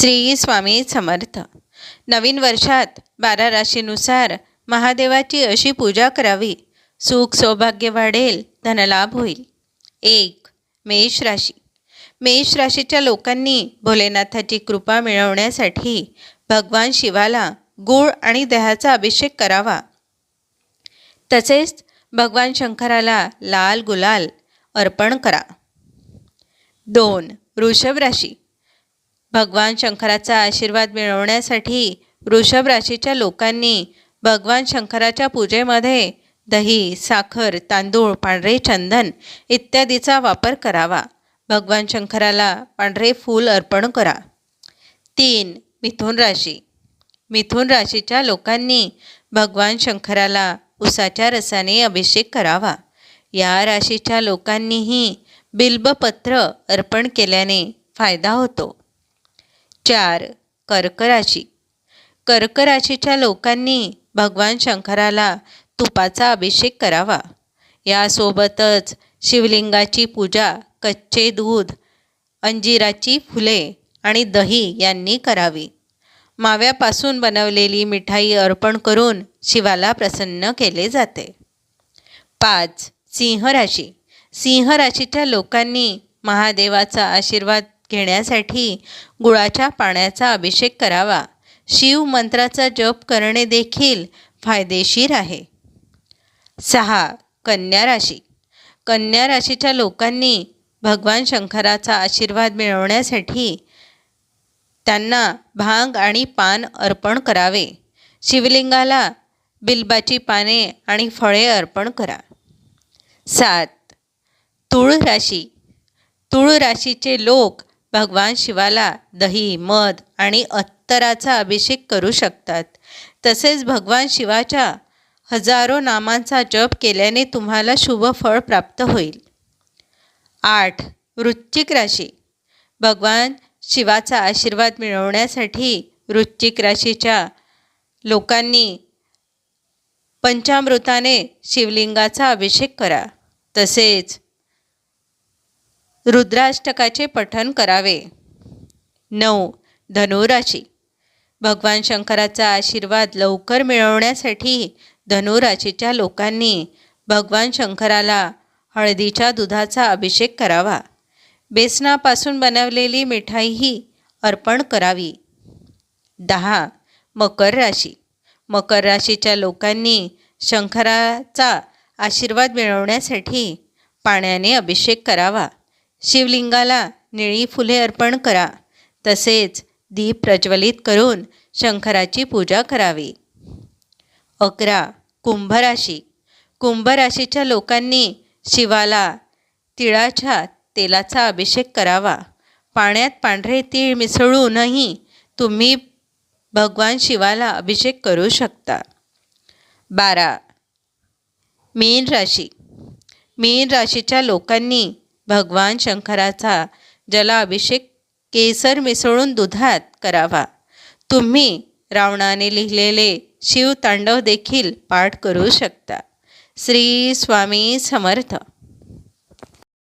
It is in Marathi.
श्री स्वामी समर्थ. नवीन वर्षात बारा राशीनुसार महादेवाची अशी पूजा करावी. सुख सौभाग्य वाढेल धनलाभ होईल. एक मेष राशी. मेष राशीच्या लोकांनी भोलेनाथाची कृपा मिळवण्यासाठी भगवान शिवाला गूळ आणि दह्याचा अभिषेक करावा. तसेच भगवान शंकराला लाल गुलाल अर्पण करा. दोन वृषभ राशी. भगवान शंकराचा आशीर्वाद मिळवण्यासाठी वृषभ राशीच्या लोकांनी भगवान शंकराच्या पूजेमध्ये दही साखर तांदूळ पांढरे चंदन इत्यादीचा वापर करावा. भगवान शंकराला पांढरे फूल अर्पण करा. तीन मिथुन राशी. मिथुन राशीच्या लोकांनी भगवान शंकराला उसाच्या रसाने अभिषेक करावा. या राशीच्या लोकांनीही बिल्बपत्र अर्पण केल्याने फायदा होतो. चार कर्क राशी कर्क राशीच्या लोकांनी भगवान शंकराला तुपाचा अभिषेक करावा. यासोबतच शिवलिंगाची पूजा कच्चे दूध अंजिराची फुले आणि दही यांनी करावी. माव्यापासून बनवलेली मिठाई अर्पण करून शिवाला प्रसन्न केले जाते. पाच सिंह राशी सिंह राशीच्या लोकांनी महादेवाचा आशीर्वाद घेण्यासाठी गुळाच्या पाण्याचा अभिषेक करावा. शिव मंत्राचा जप करणे देखील फायदेशीर आहे. सहा. कन्या राशी. कन्या राशीच्या लोकांनी भगवान शंकराचा आशीर्वाद मिळवण्यासाठी त्यांना भांग आणि पान अर्पण करावे. शिवलिंगाला बिल्बाची पाने आणि फळे अर्पण करा. सात. तुळ राशी तुळ राशीचे लोक भगवान शिवाला दही मध आणि अत्तराचा अभिषेक करू शकतात. तसेच भगवान शिवाच्या हजारो नामांचा जप केल्याने तुम्हाला शुभ फळ प्राप्त होईल. आठ. वृश्चिक राशी. भगवान शिवाचा आशीर्वाद मिळवण्यासाठी वृश्चिक राशीच्या लोकांनी पंचामृताने शिवलिंगाचा अभिषेक करा. तसेच रुद्राष्टकाचे पठन करावे. नऊ. धनुराशी. भगवान शंकराचा आशीर्वाद लवकर मिळवण्यासाठी धनुराशीच्या लोकांनी भगवान शंकराला हळदीच्या दुधाचा अभिषेक करावा. बेसनापासून बनवलेली मिठाईही अर्पण करावी. दहा. मकर राशी. मकर राशीच्या लोकांनी शंकराचा आशीर्वाद मिळवण्यासाठी पाण्याने अभिषेक करावा. शिवलिंगाला निळी फुले अर्पण करा. तसेच दीप प्रज्वलित करून शंकराची पूजा करावी. अकरा. कुंभराशी. कुंभराशीच्या लोकांनी शिवाला तिळाच्या तेलाचा अभिषेक करावा. पाण्यात पांढरे तीळ मिसळूनही तुम्ही भगवान शिवाला अभिषेक करू शकता. बारा. मीन राशी मीन राशीच्या लोकांनी भगवान शंकराचा जलाभिषेक केसर मिसळून दुधात करावा. तुम्ही रावणाने लिहिलेले शिवतांडव देखील पाठ करू शकता. श्री स्वामी समर्थ.